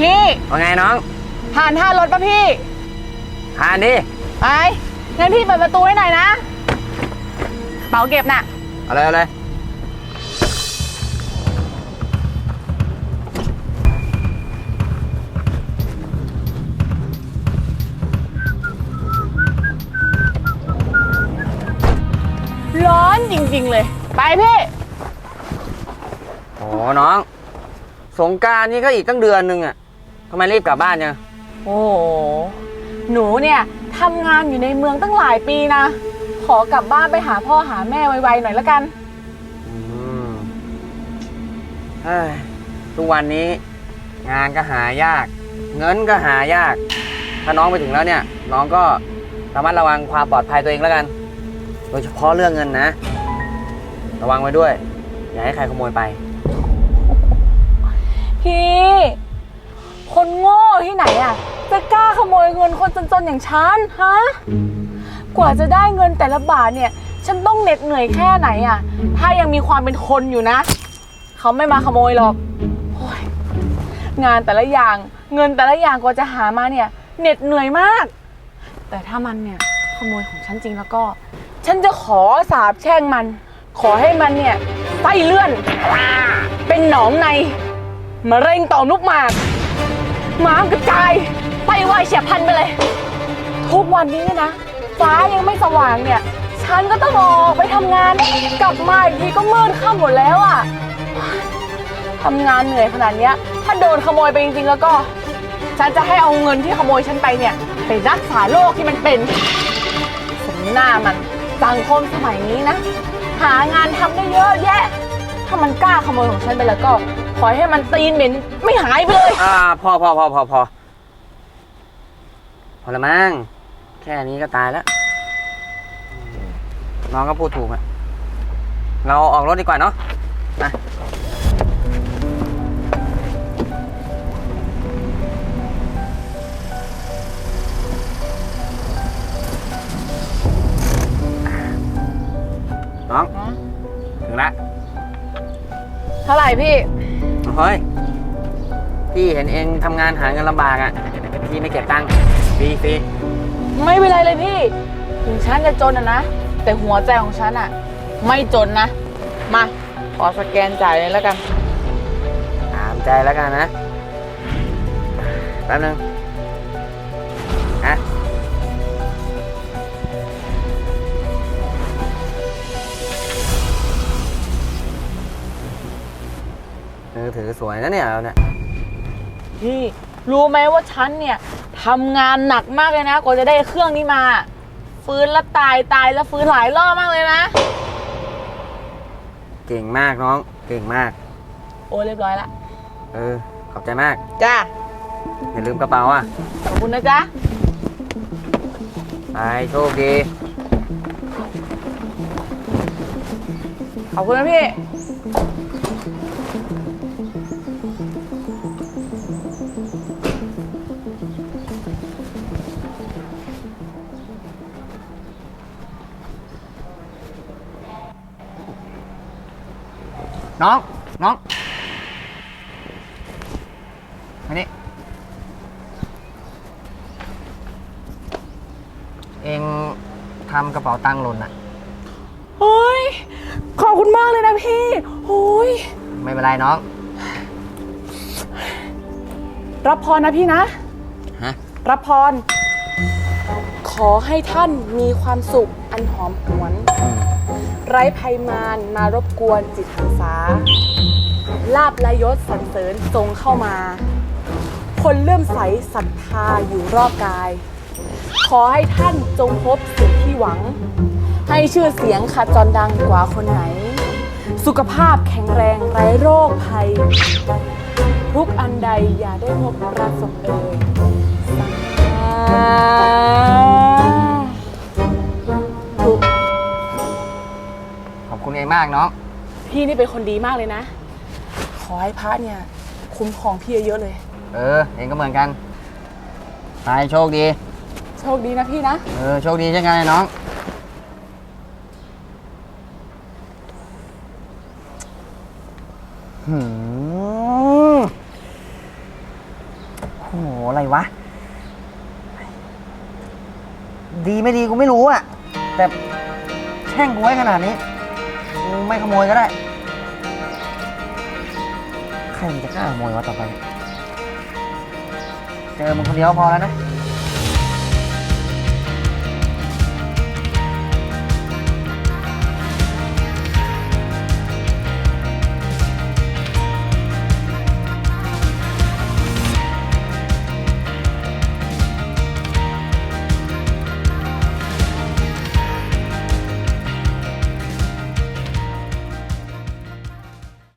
พี่ว่าไงน้อง ผ่านท่ารถปะพี่ทานดิไปงั้นพี่เปิดประตูให้หน่อยนะเป๋าเก็บน่ะเอาเลยเอาเลยร้อนจริงๆเลย ไปพี่ โอ้น้อง สงกรารนี่ก็อีกตั้งเดือนหนึงอะ ทำไมรีบกลับบ้านยังโอ้โห หนูเนี่ยทำงานอยู่ในเมืองตั้งหลายปีนะ ขอกลับบ้านไปหาพ่อหาแม่ไวๆหน่อยละกันอืมเฮ้ยทุกวันนี้ งานก็หายาก เงินก็หายาก ถ้าน้องไปถึงแล้วเนี่ย น้องก็ระมัดระวังความปลอดภัยตัวเองแล้วกัน โดยเฉพาะเรื่องเงินนะ ระวังไว้ด้วย อย่าให้ใครขโมยไป พี่ คนโง่ที่ไหนอะจะกล้าขโมยเงินคนจนๆอย่างฉันฮะ กว่าจะได้เงินแต่ละบาทเนี่ย ฉันต้องเหน็ดเหนื่อยแค่ไหนอะถ้ายังมีความเป็นคนอยู่นะ เขาไม่มาขโมยหรอกโอ้ยงานแต่ละอย่างเงินแต่ละอย่างกว่าจะหามาเนี่ยเหน็ดเหนื่อยมาก แต่ถ้ามันเนี่ยขโมยของฉันจริงแล้วก็ ฉันจะขอสาบแช่งมัน ขอให้มันเนี่ยไส้เลื่อน เป็นหนองในมะเร็งต่อมลูกหมาก ม้ามกระจายไตวายเฉียบพลันไปเลย ทุกวันนี้เนี่ยนะ ฟ้ายังไม่สว่างเนี่ย ฉันก็ต้องออกไปทำงาน กลับมาอีกทีก็มืดค่ำหมดแล้วอะ่ะทำงานเหนื่อยขนาดเนี้ย ถ้าโดนขโมยไปจริงๆแล้วก็ ฉันจะให้เอาเงินที่ขโมยฉันไปเนี่ย ไปรักษาโรคที่มันเป็นสมหน้ามันสังคมสมัยนี้นะ หางานทำได้เยอะแยะ ถ้ามันกล้าขโมยของฉันไปแล้วก็ ขอให้มันตีนเหม็นไม่หายไปเลย อ่าพอพอพอพอพอพอละมั้งแค่นี้ก็ตายแล้ว น้องก็พูดถูกอะเราออกรถดีกว่าเนาะนะน้อง ถึงแล้วเท่าไหร่พี่ เฮ้ย พี่เห็นเองทำงานหาเงินลำบากอะ่ะพี่ไม่เก็บตังค์ฟรีฟรีไม่เป็นไรเลยพี่ ถึงฉันจะจนอะนะ แต่หัวใจของฉันอะไม่จนนะ มา ขอสแกนจ่ายเลยแล้วกัน ตามใจแล้วกันนะ แป๊บนึงอะ อถือสวยนะเนี่ยเราเนี่ยพี่รู้ไหมว่าฉันเนี่ยทำงานหนักมากเลยนะกว่าจะได้เครื่องนี้มา ฟื้นแล้วตายตายแล้วฟื้นหลายรอบมากเลยนะ เก่งมากน้อง เก่งมาก โอ้เรียบร้อยละเออ ขอบใจมาก จ้าอย่าลืมกระเป๋าอะ ขอบคุณนะจ๊ะไปโชคดี ขอบคุณนะพี่ น้อง น้องมานี่เองทำกระเป๋าตังค์หล่นอะเฮ้ย ขอบคุณมากเลยนะพี่ โอ้ย ไม่เป็นไรน้อง รับพรนะพี่นะฮะ รับพร ขอให้ท่านมีความสุขอันหอมหวน ไร้ภัยมารมารบกวนจิตหันษาลาบละยศสรรเสริญทรงเข้ามา คนเลื่อมใสศรัทธาอยู่รอบกาย ขอให้ท่านจงพบสิ่งที่หวัง ให้ชื่อเสียงขจรดังกว่าคนไหน สุขภาพแข็งแรงไร้โรคภัย ทุกอันใดอย่าได้พบประสบเอ่ยสาธุ ขอบคุณเองมากน้อง พี่นี่เป็นคนดีมากเลยนะ ขอให้พระเนี่ย คุ้มครองพี่เยอะๆเลย เออ เองก็เหมือนกัน ไปโชคดี โชคดีนะพี่นะ เออ โชคดีเช่นกันไอ้น้อง หืมโห อะไรวะ ดีไม่ดีกูไม่รู้อะแต่แช่งกูไว้ขนาดนี้กูไม่ขโมยก็ได้ ใครมันจะกล้าขโมยวะต่อไป เจอมึงคนเดียวพอแล้วนะ